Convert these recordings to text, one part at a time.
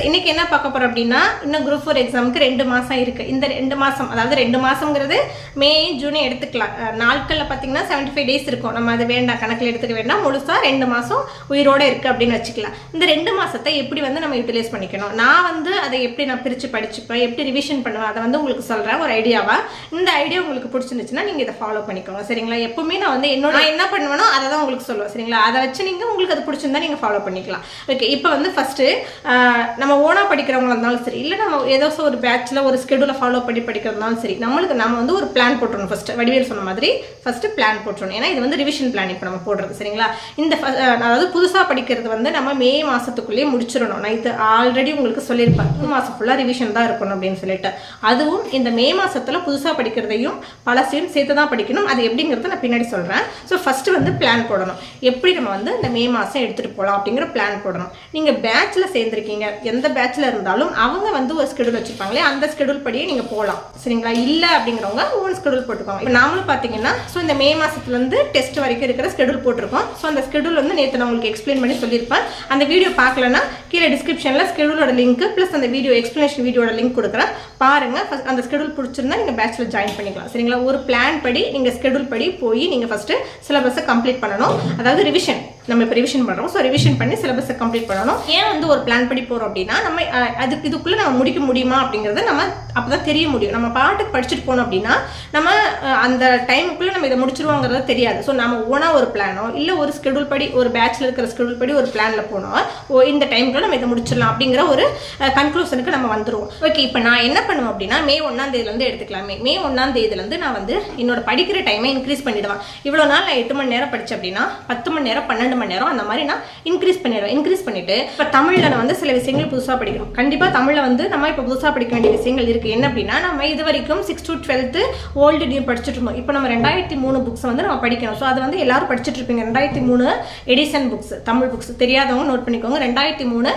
Friends இன்னைக்கு என்ன பார்க்க போறோம் அப்படின்னா இன்னும் குரூப் ஃபோர் எக்ஸாமுக்கு ரெண்டு மாசம் இருக்கு. இந்த ரெண்டு மாசம் அதாவது ரெண்டு மாசம்ங்கிறது மே ஜூன் எடுத்துக்கலாம். நாட்களில் நாட்கள்ல பார்த்தீங்கன்னா செவன்டி ஃபைவ் டேஸ் இருக்கும். நம்ம அது வேண்டாம் கணக்கில் எடுத்துக்க வேண்டாம். முழுசா ரெண்டு மாசம் உயிரோட இருக்கு அப்படின்னு வச்சுக்கலாம். இந்த ரெண்டு மாசத்தை எப்படி வந்து நம்ம யூட்டிலைஸ் பண்ணிக்கணும்? நான் வந்து அதை எப்படி நான் பிரிச்சு படிச்சுப்பேன்? எப்படி ரிவிஷன் பண்ணுவேன்? அதை வந்து உங்களுக்கு சொல்றேன். ஒரு ஐடியாவா இந்த ஐடியா உங்களுக்கு பிடிச்சிருந்துச்சுன்னா நீங்க இதை ஃபாலோ பண்ணிக்கோங்க. சரிங்களா? எப்பவுமே நான் வந்து என்னோட என்ன பண்ணுவேனோ அதை தான் உங்களுக்கு சொல்லுவேன். சரிங்களா? அதை வச்சு நீங்க உங்களுக்கு அது பிடிச்சிருந்தா நீங்க ஃபாலோ பண்ணிக்கலாம். ஓகே இப்போ வந்து ஃபர்ஸ்ட் நம்ம ஓனா படிக்கிறவங்களா இருந்தாலும் சரி இல்லை நம்ம ஏதோ ஒரு பேட்சில் ஒரு ஸ்கெடியூலை ஃபாலோ பண்ணி படிக்கிறதுனாலும் சரி நம்மளுக்கு நம்ம வந்து ஒரு பிளான் போட்டுருணும் ஃபஸ்ட்டு வடிவேல் சொன்ன மாதிரி ஃபஸ்ட்டு பிளான் போட்டுருணும் ஏன்னா இது வந்து ரிவிஷன் பிளான் இப்போ நம்ம போடுறது சரிங்களா? இந்த அதாவது புதுசாக படிக்கிறது வந்து நம்ம மே மாதத்துக்குள்ளேயே முடிச்சிடணும். நான் இது ஆல்ரெடி உங்களுக்கு சொல்லியிருப்பேன். மூணு மாதம் ஃபுல்லாக ரிவிஷன் தான் இருக்கணும் அப்படின்னு சொல்லிட்டு. அதுவும் இந்த மே மாதத்தில் புதுசாக படிக்கிறதையும் பழசையும் சேர்த்து தான் படிக்கணும். அது எப்படிங்கிறத நான் பின்னாடி சொல்கிறேன் ஸோ ஃபஸ்ட்டு வந்து பிளான் போடணும். எப்படி நம்ம வந்து இந்த மே மாதம் எடுத்துகிட்டு போகலாம் அப்படிங்கிற பிளான் போடணும். நீங்கள் பேட்சில் சேர்ந்துருக்கீங்க. எந்த பேட்சில் இருந்தாலும் அவங்க வந்து ஒரு ஸ்கெடியூல் வச்சுருப்பாங்களே அந்த ஸ்கெடியூல் படியே நீங்கள் போகலாம் சரிங்களா? இல்லை அப்படிங்கிறவங்க ஓன் ஸ்கெடியூல் போட்டுக்கோங்க. இப்போ நாமளும் பார்த்தீங்கன்னா ஸோ இந்த மே மாதத்துலேருந்து டெஸ்ட் வரைக்கும் இருக்கிற ஸ்கெடியூல் போட்டிருக்கோம். ஸோ அந்த ஸ்கெடியூல் வந்து நேற்று நான் உங்களுக்கு எக்ஸ்பிளைன் பண்ணி சொல்லியிருப்பேன். அந்த வீடியோ பார்க்கலன்னா கீழே டிஸ்கிரிப்ஷனில் ஸ்கெடியூலோட லிங்க் ப்ளஸ் அந்த வீடியோ எக்ஸ்பிளேஷன் வீடியோட லிங்க் கொடுக்குறேன். பாருங்க ஃபஸ்ட் அந்த ஸ்கெடியூல் பிடிச்சிருந்தா நீங்கள் பேச்சுலர் ஜாயின் பண்ணிக்கலாம். சரிங்களா? ஒரு பிளான் படி நீங்கள் ஸ்கெடியூல் படி போய் நீங்கள் ஃபஸ்ட்டு சிலபஸை கம்ப்ளீட் பண்ணணும். அதாவது ரிவிஷன் நம்ம இப்போ ரிவிஷன் பண்ணுறோம் ஸோ ரிவிஷன் பண்ணி சிலபஸை கம்ப்ளீட் பண்ணணும். ஏன் வந்து ஒரு பிளான் படி போகிறோம் அப்படின்னா நம்ம அதுக்கு இதுக்குள்ளே நம்ம முடிக்க முடியுமா அப்படிங்கிறத நம்ம அப்போ தான் தெரிய முடியும். நம்ம பாட்டுக்கு படிச்சுட்டு போனோம் அப்படின்னா நம்ம அந்த டைமுக்குள்ளே நம்ம இதை முடிச்சிருவோங்கிறது தெரியாது. ஸோ நம்ம ஓனாக ஒரு பிளானோ இல்லை ஒரு ஸ்கெடியூல் படி ஒரு பேட்ச்ல இருக்கிற ஸ்கெடியூல் படி ஒரு பிளானில் போனோம். ஓ இந்த டைமுக்குள்ள நம்ம இதை முடிச்சிடலாம் அப்படிங்கிற ஒரு கன்க்ளூஷனுக்கு நம்ம வந்துடுவோம் ஓகே இப்போ நான் என்ன பண்ணுவேன் அப்படின்னா மே ஒன்றாம் தேதியிலேருந்து எடுத்துக்கலாமே. மே ஒன்றாம் தேதியிலேருந்து நான் வந்து என்னோட படிக்கிற டைமை இன்க்ரீஸ் பண்ணிடுவேன். இவ்வளோ நாள் நான் எட்டு மணி நேரம் படித்தேன் அப்படின்னா பத்து மணி நேரம் பன்னெண்டு மணி நேரம் அந்த மாதிரி நான் இன்க்ரீஸ் பண்ணிடுவேன். இன்க்ரீஸ் பண்ணிட்டு இப்போ தமிழில் நான் வந்து சில விஷயங்கள் புதுசாக படிக்கணும் கண்டிப்பாக தமிழில் வந்து நம்ம இப்போ புதுசாக படிக்க வேண்டிய விஷயங்கள் இருக்குது என்ன அப்படின்னா நம்ம இது வரைக்கும் சிக்ஸ் டு டுவெல்த்து ஓல்டு டியூ படிச்சுட்டு இருந்தோம். இப்போ நம்ம ரெண்டாயிரத்தி மூணு புக்ஸ் வந்து நம்ம படிக்கணும் ஸோ அது வந்து எல்லாரும் படிச்சுட்டு இருப்பீங்க. ரெண்டாயிரத்தி மூணு எடிசன் புக்ஸ் தமிழ் புக்ஸ் தெரியாதவங்க நோட் பண்ணிக்கோங்க. ரெண்டாயிரத்தி மூணு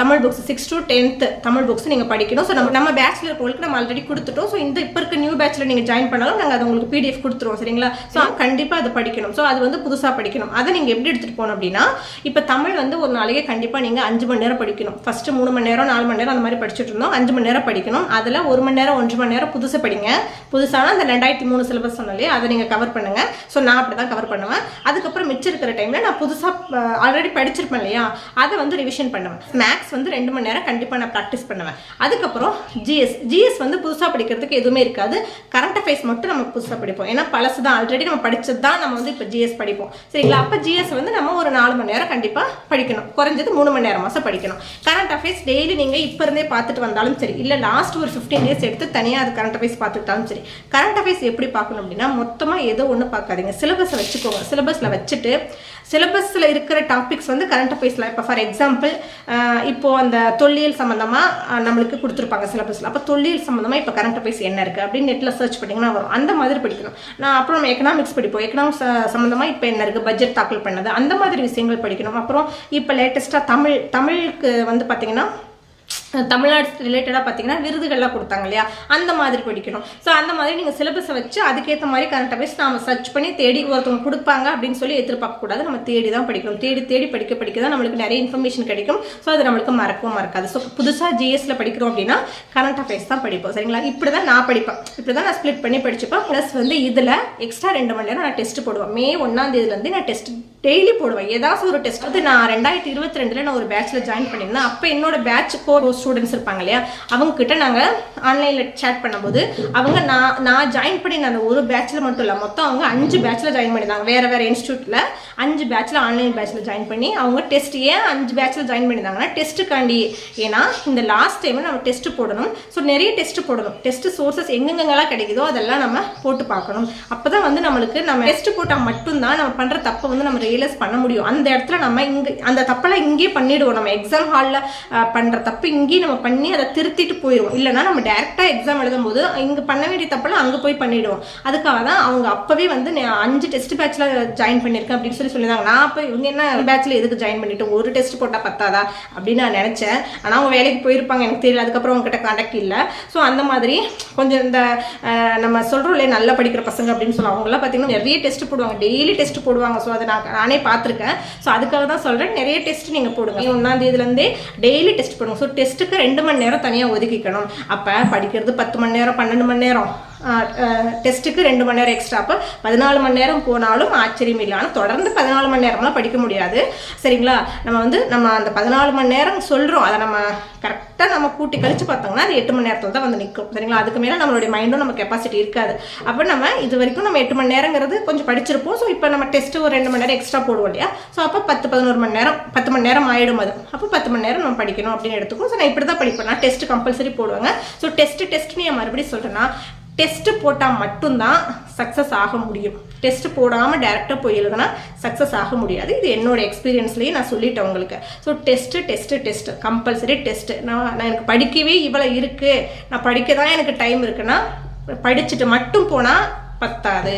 Tamil books six to tenth Tamil books நீங்கள் படிக்கணும். ஸோ நம்ம நம்ம பேச்சுலர் கோலுக்கு நம்ம ஆல்ரெடி கொடுத்துட்டோம். ஸோ இந்த இப்போ இருக்க நியூ பேட்சில் நீங்கள் ஜாயின் பண்ணாலும் நாங்கள் அது உங்களுக்கு பிடிஎஃப் கொடுத்துருவோம். சரிங்களா? ஸோ கண்டிப்பாக அது படிக்கணும். ஸோ அது வந்து புதுசாக படிக்கணும். அதை நீங்கள் எப்படி எடுத்துகிட்டு போகணும் அப்படின்னா இப்போ தமிழ் வந்து ஒரு நாளைக்கு கண்டிப்பாக நீங்கள் அஞ்சு மணி நேரம் படிக்கணும். ஃபஸ்ட்டு மூணு மணி நேரம் நாலு மணி நேரம் அந்த மாதிரி படிச்சுட்டு இருந்தோம். அஞ்சு மணி நேரம் படிக்கணும். அதில் ஒரு மணி நேரம் ஒன்று மணி நேரம் புதுசு படிங்க. புதுசான அந்த ரெண்டாயிரத்தி மூணு சிலபஸ் சொன்னாலே அதை நீங்கள் கவர் பண்ணுங்கள் ஸோ நான் அப்படி தான் கவர் பண்ணுவேன். அதுக்கப்புறம் மிச்சம் இருக்கிற டைமில் நான் புதுசாக ஆல்ரெடி படிச்சிருப்பேன் இல்லையா அதை வந்து ரிவிஷன் பண்ணுவேன். மேக்ஸ் வந்து ரெண்டு மணி நேரம் கண்டிப்பாக நான் ப்ராக்டிஸ் பண்ணுவேன். அதுக்கப்புறம் ஜிஎஸ் ஜிஎஸ் வந்து புதுசாக படிக்கிறதுக்கு எதுவுமே இருக்காது. கரண்ட் அஃபேர்ஸ் மட்டும் நம்ம புதுசாக படிப்போம். ஏன்னா பழசு தான் ஆல்ரெடி நம்ம படிச்சது தான் நம்ம வந்து இப்போ ஜிஎஸ் படிப்போம். சரிங்களா? அப்போ ஜிஎஸ் வந்து நம்ம ஒரு நாலு மணி நேரம் கண்டிப்பாக படிக்கணும். குறைஞ்சது மூணு மணி நேரம் மாதம் படிக்கணும். கரண்ட் அஃபேர்ஸ் டெய்லி நீங்கள் இப்போ இருந்தே பார்த்துட்டு வந்தாலும் சரி இல்லை லாஸ்ட் ஒரு ஃபிஃப்டீன் டேஸ் எடுத்து தனியாக அது கரண்ட் அஃபேர்ஸ் பார்த்துக்கிட்டாலும் சரி கரண்ட் அஃபேர்ஸ் எப்படி பார்க்கணும் அப்படின்னா மொத்தமாக ஏதோ ஒன்று பார்க்காதீங்க. சிலபஸை வச்சுக்கோங்க. சிலபஸில் வச்சுட்டு சிலபஸில் இருக்கிற டாபிக்ஸ் வந்து கரண்ட் அஃபேர்ஸில் இப்போ ஃபார் எக்ஸாம்பிள் இப்போ அந்த தொல்லியல் சம்மந்தமாக நம்மளுக்கு கொடுத்துருப்பாங்க சிலபஸில் அப்போ தொல்லியல் சம்மந்தமாக இப்போ கரண்ட் அஃபேர்ஸ் என்ன இருக்குது அப்படின்னு நெட்டில் சர்ச் பண்ணிங்கன்னா வரும். அந்த மாதிரி படிக்கணும். நான் அப்புறம் நம்ம எக்கனாமிக்ஸ் படிப்போம். எக்கனாமிக்ஸ் சம்மந்தமாக இப்போ என்ன இருக்குது பட்ஜெட் தாக்கல் பண்ணது. அந்த மாதிரி விஷயங்கள் படிக்கணும். அப்புறம் இப்போ லேட்டஸ்ட்டாக தமிழ் தமிழுக்கு வந்து பார்த்தீங்கன்னா தமிழ்நாடு ரிலேட்டடாக பார்த்தீங்கன்னா விருதுகள்லாம் கொடுத்தாங்க இல்லையா? அந்த மாதிரி படிக்கணும். ஸோ அந்த மாதிரி நீங்கள் சிலபஸை வச்சு அதுக்கேற்ற மாதிரி கரண்ட் அஃபேர்ஸ் நாம சர்ச் பண்ணி தேடி ஒருத்தவங்க கொடுப்பாங்க அப்படின்னு சொல்லி எதிர்பார்க்கக்கூடாது. நம்ம தேடி தான் படிக்கணும். தேடி தேடி படிக்க படிக்க தான் நம்மளுக்கு நிறைய இன்ஃபர்மேஷன் கிடைக்கும். ஸோ அது நம்மளுக்கு மறக்கவும் மறக்காது. ஸோ புதுசாக ஜிஎஸ்ல படிக்கிறோம் அப்படின்னா கரண்ட் அஃபேர்ஸ் தான் படிப்போம். சரிங்களா? இப்படி தான் நான் படிப்பேன். இப்படி தான் நான் ஸ்ப்ளிட் பண்ணி படிச்சுப்பேன். ப்ளஸ் வந்து இதில் எக்ஸ்ட்ரா ரெண்டு மணி நேரம் நான் டெஸ்ட் போடுவேன். மே ஒன்றாம் தேதியிலேருந்து நான் டெஸ்ட் டெய்லி போடுவேன். ஏதாச்சும் ஒரு டெஸ்ட் வந்து நான் ரெண்டாயிரத்தி இருபத்தி ரெண்டுல நான் ஒரு பேட்ச்ல ஜாயின் பண்ணியிருந்தேன். அப்போ என்னோட பேட்ச் கோர் ஸ்டூடெண்ட்ஸ் இருப்பாங்க இல்லையா? அவங்க கிட்ட நாங்கள் ஆன்லைனில் சேட் பண்ணும்போது அவங்க நான் நான் ஜாயின் பண்ணி அந்த ஒரு பேட்ச்ல மட்டும் இல்லை மொத்தம் அவங்க அஞ்சு பேட்ச்ல ஜாயின் பண்ணியிருந்தாங்க. வேற வேற இன்ஸ்டியூட்ல அஞ்சு பேட்ச்ல ஆன்லைன் பேட்ச்ல ஜாயின் பண்ணி அவங்க டெஸ்ட் ஏன் அஞ்சு பேட்ச்ல ஜாயின் பண்ணியிருந்தாங்கன்னா டெஸ்ட்டுக்காண்டி ஏன்னா இந்த லாஸ்ட் டைம் நம்ம டெஸ்ட் போடணும். ஸோ நிறைய டெஸ்ட் போடணும். டெஸ்ட் சோர்சஸ் எங்கெங்கெல்லாம் கிடைக்குதோ அதெல்லாம் நம்ம போட்டு பார்க்கணும். அப்பதான் வந்து நம்மளுக்கு நம்ம டெஸ்ட் போட்டால் மட்டும்தான் நம்ம பண்ற தப்பை வந்து நம்ம ரியலைஸ் பண்ண முடியும். அந்த இடத்துல நம்ம இங்கே அந்த தப்பெல்லாம் இங்கேயே பண்ணிடுவோம். நம்ம எக்ஸாம் ஹாலில் பண்ணுற தப்பு இங்கேயே நம்ம பண்ணி அதை திருத்திட்டு போயிடுவோம். இல்லைன்னா நம்ம டேரெக்டாக எக்ஸாம் எழுதும்போது இங்கே பண்ண வேண்டிய தப்பெல்லாம் அங்கே போய் பண்ணிவிடுவோம் அதுக்காக தான் அவங்க அப்போவே வந்து நான் அஞ்சு டெஸ்ட் பேட்ச்சில் ஜாயின் பண்ணியிருக்கேன் அப்படின்னு சொல்லி சொல்லியிருந்தாங்க. நான் அப்போ இவங்க என்ன பேட்சில் எதுக்கு ஜாயின் பண்ணிட்டோம்? ஒரு டெஸ்ட் போட்டால் பத்தாதா? அப்படின்னு நான் நினச்சேன். ஆனால் அவங்க வேலைக்கு போயிருப்பாங்க. எனக்கு தெரியல. அதுக்கப்புறம் அவங்ககிட்ட காண்டாக்ட் இல்லை. ஸோ அந்த மாதிரி கொஞ்சம் இந்த நம்ம சொல்கிறோம் இல்லையா நல்லா படிக்கிற பசங்க அப்படின்னு சொல்லுவாங்க. அவங்களாம் பார்த்தீங்கன்னா நிறைய டெஸ்ட் போடுவாங்க. டெய்லி டெஸ்ட் போடுவாங்க. ஸோ அதை நான் நானே பார்த்துருக்கேன். ஸோ அதுக்காக தான் சொல்கிறேன் நிறைய டெஸ்ட் நீங்கள் போடுங்க. ஒன்றாம் தேதியிலேருந்தே டெய்லி டெஸ்ட் போடுங்க. ஸோ டெஸ்ட்டுக்கு ரெண்டு மணி நேரம் தனியாக ஒதுக்கிக்கணும். அப்போ படிக்கிறது பத்து மணி நேரம் பன்னெண்டு மணி நேரம். டெஸ்ட்டுக்கு ரெண்டு மணி நேரம் எக்ஸ்ட்ரா அப்போ பதினாலு மணி நேரம் போனாலும் ஆச்சரியம் இல்லை ஆனால் தொடர்ந்து பதினாலு மணி நேரம்லாம் படிக்க முடியாது சரிங்களா நம்ம வந்து நம்ம அந்த பதினாலு மணி நேரம் சொல்கிறோம் அதை நம்ம கரெக்டாக நம்ம கூட்டி கழிச்சு பார்த்தோம்னா அது எட்டு மணி நேரத்தில் தான் வந்து நிற்கும் சரிங்களா அதுக்கு மேலே நம்மளுடைய மைண்டும் நம்ம கெப்பாசிட்டி இருக்காது அப்போ நம்ம இது வரைக்கும் நம்ம எட்டு மணி நேரங்கிறது கொஞ்சம் படிச்சிருப்போம் ஸோ இப்போ நம்ம டெஸ்ட்டு ஒரு ரெண்டு மணி நேரம் எக்ஸ்ட்ரா போடுவோம் இல்லையா ஸோ அப்போ பத்து பதினோரு மணி நேரம் பத்து மணி நேரம் ஆகிடும் அது அப்போ பத்து மணி நேரம் நம்ம படிக்கணும் அப்படின்னு எடுத்துக்கோம் ஸோ நான் இப்படி தான் படிப்பேன் நான் டெஸ்ட் கம்பல்சரி போடுவாங்க ஸோ டெஸ்ட் டெஸ்ட்னு மறுபடியும் சொல்கிறேன்னா டெஸ்ட் போட்டால் மட்டும்தான் சக்ஸஸ் ஆக முடியும். டெஸ்ட் போடாமல் டேரெக்டாக போய் எழுதுனா சக்ஸஸ் ஆக முடியாது. இது என்னோட எக்ஸ்பீரியன்ஸ்லேயே நான் சொல்லிட்டேன் உங்களுக்கு. So test test test compulsory test நான் நான் எனக்கு படிக்கவே இவ்வளோ இருக்குது நான் படிக்க தான் எனக்கு டைம் இருக்குன்னா படிச்சுட்டு மட்டும் போனால் பத்தாது.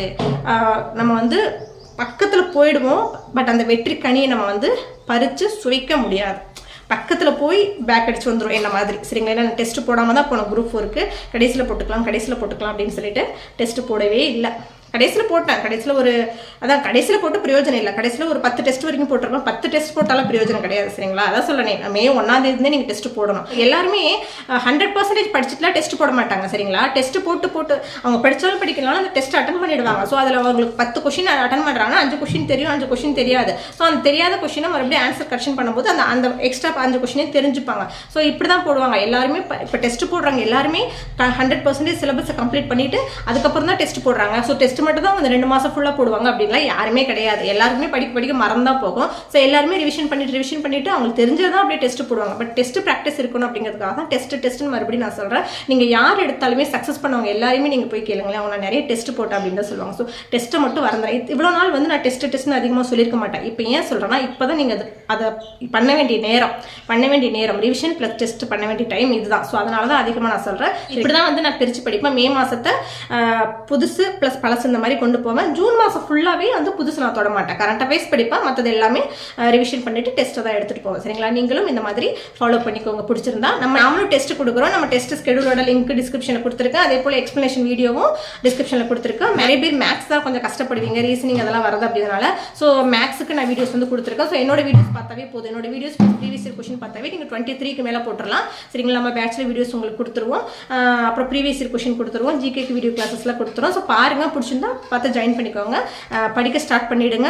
நம்ம வந்து பக்கத்தில் போயிடுவோம். பட் அந்த வெற்றி கனியை நம்ம வந்து பறித்து சுவைக்க முடியாது. பக்கத்தில் போய் பேக் அடிச்சு வந்துடும் என்ன மாதிரி? சரிங்களா? ஏன்னா டெஸ்ட் போடாமல் தான் போனோம். குரூப் ஃபோருக்கு கடைசியில் போட்டுக்கலாம் கடைசியில் போட்டுக்கலாம் அப்படின்னு சொல்லிட்டு டெஸ்ட் போடவே இல்லை. கடைசியில் போட்டேன். கடைசியில் ஒரு அதான் கடைசியில் போட்டு பிரயோஜனம் இல்லை. கடைசியில் ஒரு பத்து டெஸ்ட் வரைக்கும் போட்டிருக்கோம். பத்து டெஸ்ட் போட்டாலும் பிரயோஜனம் கிடையாது சரிங்களா? அதான் சொல்லணே மே ஒன்றாந்தேதிந்தே நீங்கள் டெஸ்ட் போடணும். எல்லாருமே ஹண்ட்ரட் பர்சன்டேஜ் படிச்சுட்டுலாம் டெஸ்ட் போட மாட்டாங்க சரிங்களா? டெஸ்ட் போட்டு போட்டு அவங்க படித்தாலும் படிக்கலாம் அந்த டெஸ்ட் அட்டன் பண்ணிடுவாங்க. ஸோ அதில் அவங்களுக்கு பத்து கொஷின் அட்டன் பண்ணுறாங்கன்னா அஞ்சு கொஷின் தெரியும் அஞ்சு கொஷின் தெரியாது. ஸோ அந்த தெரியாத கொஷினை மறுபடியும் ஆன்சர் கரெக்ஷன் பண்ணும்போது அந்த அந்த எக்ஸ்ட்ரா அஞ்சு கொஷினே தெரிஞ்சுப்பாங்க. ஸோ இப்படி தான் போடுவாங்க. எல்லாருமே இப்போ டெஸ்ட் போடுறாங்க. எல்லாருமே ஹண்ட்ரட் பர்சன்டேஜ் சிலபஸை கம்ப்ளீட் பண்ணிட்டு அதுக்கப்புறம் தான் டெஸ்ட் போடுறாங்க. ஸோ டெஸ்ட் மட்டும் தான் ரெண்டு மாதம் ஃபுல்லாக போடுவாங்க அப்படின்லாம் யாருமே கிடையாது. எல்லாருக்குமே படிக்க படிக்க மறந்தா போகும். ஸோ எல்லாருமே ரிவிஷன் பண்ணிட்டு ரிவிஷன் பண்ணிட்டு அவங்களுக்கு தெரிஞ்சதான் அப்படியே டெஸ்ட் போடுவாங்க. பட் டெஸ்ட் ப்ராக்டிஸ் இருக்கணும் அப்படிங்கிறதுக்காக தான் டெஸ்ட் டெஸ்ட்னு மறுபடியும் நான் சொல்கிறேன் நீங்கள் யார் எடுத்தாலுமே சக்ஸஸ் பண்ணவங்க எல்லாருமே நீங்கள் போய் கேளுங்களேன். அவங்க நான் நிறைய டெஸ்ட் போட்டேன் அப்படின்னு தான் சொல்லுவாங்க. ஸோ டெஸ்ட்டை மட்டும் வரந்துறேன் இவ்வளோ நாள் வந்து நான் டெஸ்ட் டெஸ்ட்னு அதிகமாக சொல்லியிருக்க மாட்டேன். இப்போ ஏன் சொல்கிறேன்னா இப்போ தான் நீங்கள் அது அதை பண்ண வேண்டிய நேரம். பண்ண வேண்டிய நேரம். ரிவிஷன் ப்ளஸ் டெஸ்ட் பண்ண வேண்டிய டைம் இதுதான். ஸோ அதனால தான் அதிகமாக நான் சொல்கிறேன் இப்படி தான் வந்து நான் பிரித்து படிப்பேன். மே மாதத்தை புதுசு ப்ளஸ் பழசு இந்த மாதிரி கொண்டு போவேன். ஜூன் மாதம் ஃபுல்லாகவே வந்து புதுசு நான் தொட மாட்டேன். கரண்ட் அஃபேர்ஸ் படிப்பேன் மற்றது எல்லாமே ரிவிஷன் பண்ணிட்டு டெஸ்ட்டை தான் எடுத்துகிட்டு போவேன். சரிங்களா? நீங்களும் இந்த மாதிரி ஃபாலோ பண்ணிக்கோங்க. பிடிச்சிருந்தா நம்ம நாமளும் டெஸ்ட் கொடுக்குறோம். நம்ம டெஸ்ட் ஸ்கெடியூலோட லிங்க் டிஸ்கிரிப்ஷனில் கொடுத்துருக்கேன். அதே போல் எக்ஸ்ப்ளனேஷன் வீடியோவும் டிஸ்கிரிப்ஷனில் கொடுத்துருக்கேன். நிறைய பேர் மேக்ஸ் தான் கொஞ்சம் கஷ்டப்படுவீங்க. ரீசனிங் அதெல்லாம் வரது அப்படினால ஸோ மேக்ஸுக்கு நான் வீடியோஸ் வந்து கொடுத்துருக்கேன். ஸோ என்னோட வீடியோஸ் பார்த்தாவே போதும். என்னோட வீடியோஸ் ப்ரீவியஸ் இயர் கொஷின் பார்த்தாவே நீங்கள் டுவெண்ட்டி த்ரீக்கு மேலே போட்டுடலாம் சரிங்களா? நம்ம பேச்சுலர் வீடியோஸ் உங்களுக்கு கொடுத்துருவோம். அப்புறம் ப்ரீவியஸ் இயர் கொஷின் கொடுத்துருவோம். ஜிகேக்கு வீடியோ கிளாஸஸ்லாம் கொடுத்துருவோம் ஸோ பாருங்க. பிடிச்சிருந்து பார்த்து ஜாயின் பண்ணிக்கோங்க. படிக்க ஸ்டார்ட் பண்ணிவிடுங்க